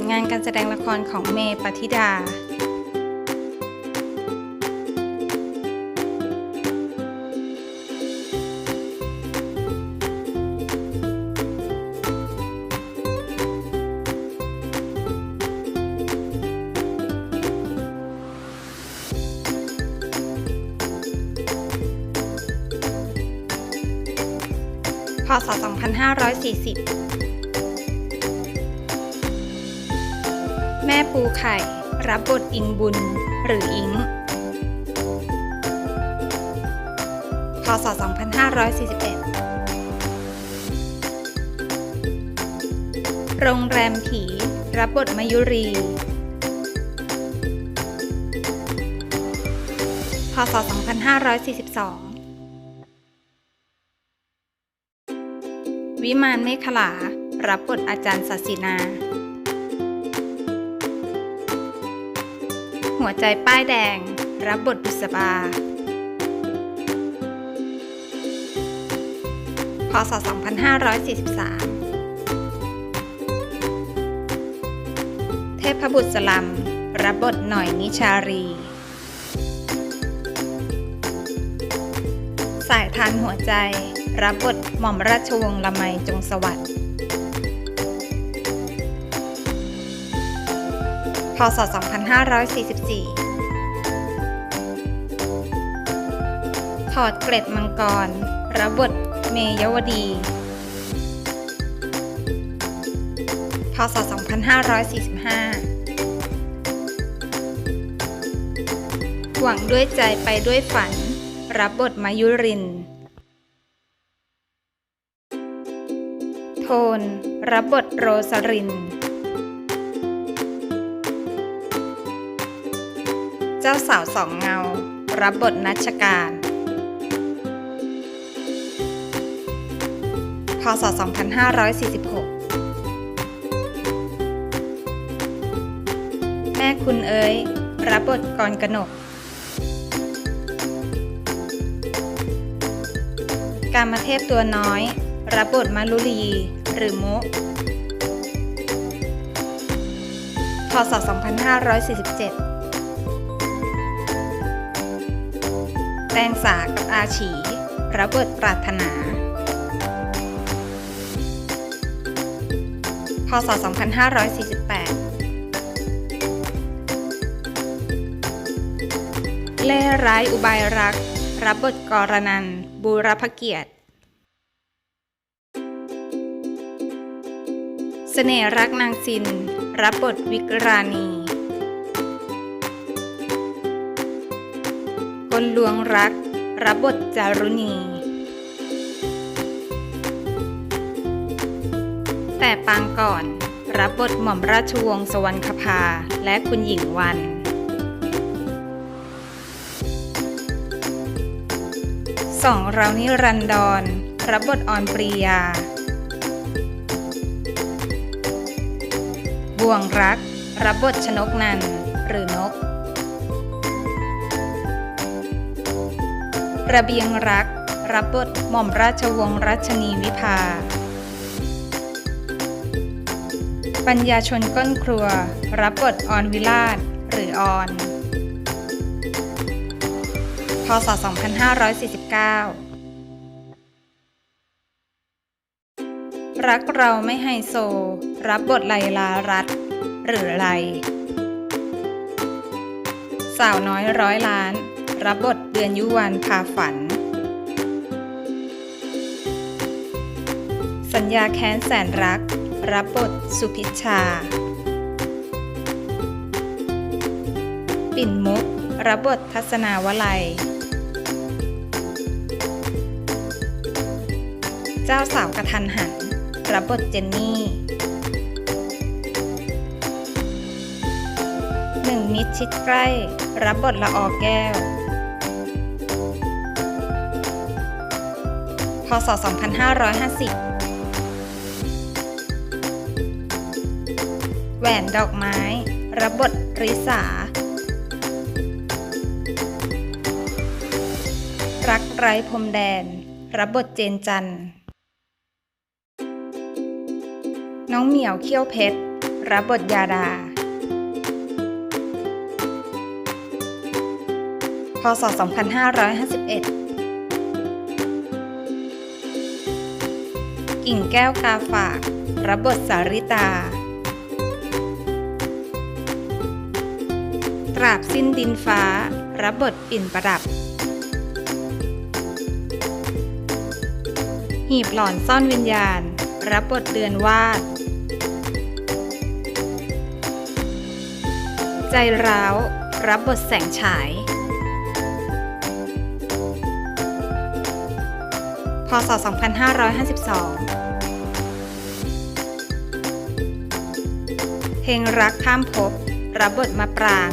ลงานการแสดงละครของเมย์ปฏิดาพศ 2540 ม่ปูไข่ รับบทอิงบุญ หรืออิงพศ 2541 โรงแรมผี รับบทมายุรี พศ 2542 วิมานเมฆลา รับบทอาจารย์ศาสินา หัวใจป้ายแดง รับบทบุษบา พศ 2543 เทพบุตรสลัม รับบทหน่อยนิชารี สายทานหัวใจ รับบทหม่อมราชวงศ์ละไมจงสวัสดิ์ ศ 2544 ถอดเกล็ดมังกร รับบทเมยวดี พศ 2545 หวังด้วยใจไปด้วยฝัน รับบทมายุริน โทน รับบทโรสริน เจ้าสาวสองเงา รับบทนัชการ พศ 2546 แม่คุณเอ๋ยรับบทกรกนก การมาเทพตัวน้อย รับบทมารุลี หรือมุพศ 2547 แตงสากับอาฉีรับบทปรารถนา พศ 2548 เล่ร้ายอุบายรัก รับบทกรนัน บูรพเกียรติ เสน่ห์รักนางซิน รับบทวิกรานี นลวงรัก รับบทจารุณี แต่ปางก่อน รับบทหม่อมราชวงศ์สวรรคภา และคุณหญิงวัน สองเรานิรันดร รับบทออนปรียา บ่วงรัก รับบทชนกนันหรือนก ระเบียงรัก รับบทหม่อมราชวงศ์รัชนีวิภา ปัญญาชนก้นครัว รับบทออนวิลาศหรือออนพศ 2549รักเราไม่ไฮโซ รับบทไลลารัตหรือไลสาวน้อยร้อยล้าน รับบทเดือนยุวันพาฝัน สัญญาแค้นแสนรัก รับบทสุพิชชา ปิ่นมุก รับบททัศนาวลัย เจ้าสาวกระทันหัน รับบทเจนนี่หนึ่งมิตรชิดใกล้ รับบทละออแก้ว พศ 2550 แหวนดอกไม้ รับบทริสารักไร้พรมแดน รับบทเจนจันน้องเหมียวเขี้ยวเพชร รับบทยาดา พศ 2551 กิ่งแก้วกาฝาก รับบทสาริตา ตราบสิ้นดินฟ้า รับบทปิ่นประดับ หีบหลอนซ่อนวิญญาณ รับบทเดือนวาด ใจร้าว รับบทแสงฉายพศ 2552 ลงรักข้ามภพรับบทมะปราง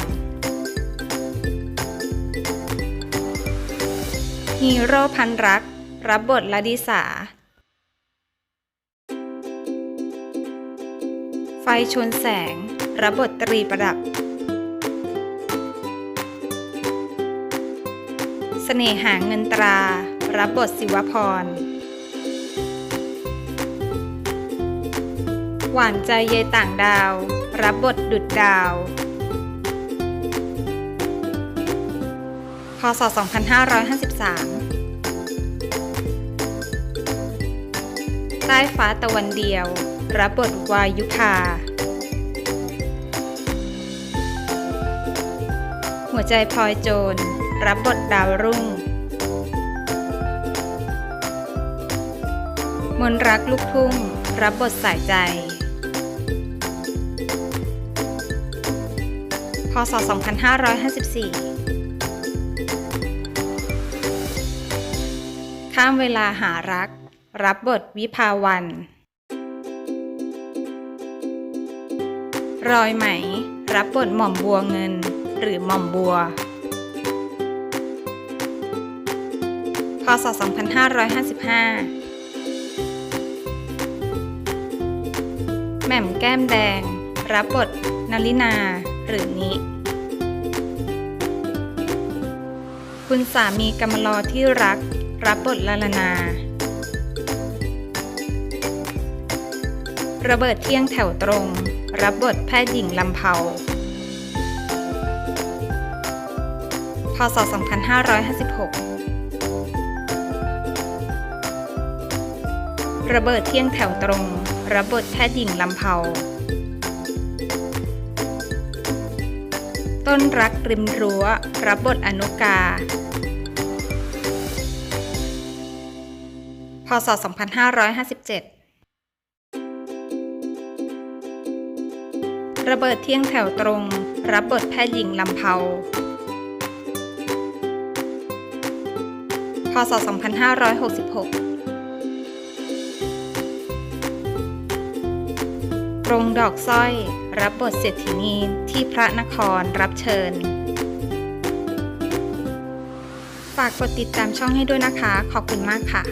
ฮีโร่พันรัก รับบทลดิสา ไฟชนแสง รับบทตรีประดับ เสน่หาเงินตรา รับบทศิวพร หวานใจเยต่างดาว รับบทดุดดาว พศ 2553 ใต้ฟ้าตะวันเดียว รับบทวายุพาหัวใจพลอยโจร รับบทดาวรุ่ง มนรักลูกทุ่ง รับบทสายใจ ศ 2554 ข้ามเวลาหารัก รับบทวิภาวัน รอยไหม รับบทหม่อมบัวเงิน หรือหม่อมบัว พศ 2555แหม่มแก้มแดง รับบทนลินา หรือนิ คุณสามีกำมลอที่รัก รับบทลาลนา ระเบิดเที่ยงแถวตรง รับบทแพทย์หญิงลำเภาพศ 2556 ระเบิดเที่ยงแถวตรง รับบทแพทย์หญิงลำเภา ต้นรักริมรั้วรับบทอนุกา พศ 2557 ระเบิดเที่ยงแถวตรง รับบทแพทย์หญิงลำเภาพศ 2566กรงดอกสร้อย รับบทเศรษฐินีที่พระนครรับเชิญ ฝากกดติดตามช่องให้ด้วยนะคะ ขอบคุณมากค่ะ